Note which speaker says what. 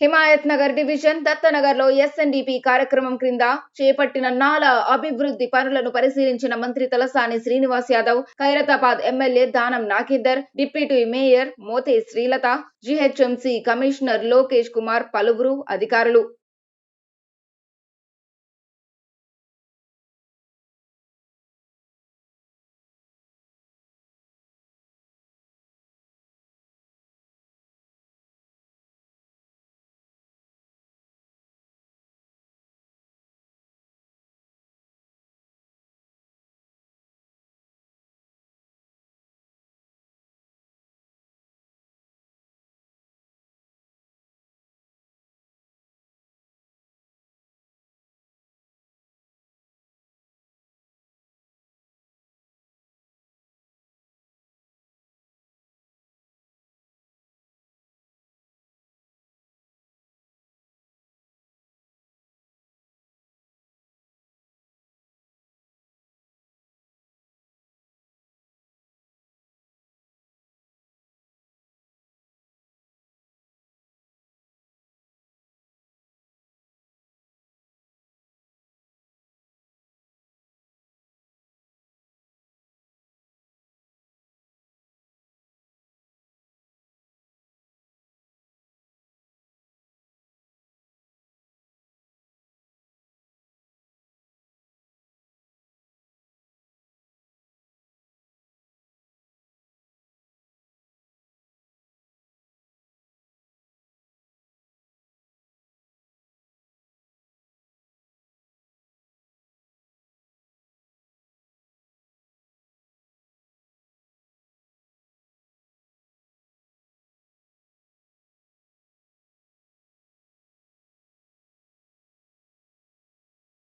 Speaker 1: Himayat Nagar division దత్తనగర్లో SNDP కార్యక్రమం క్రింద చేపట్టిన నాల అభివృద్ధి పనులను పరిశీలించిన మంత్రి Talasani Srinivas Yadav Khairatabad MLA Danam Nagender deputy mayor Mothe Srilatha GHMC commissioner Lokesh Kumar పలువురు అధికారులు.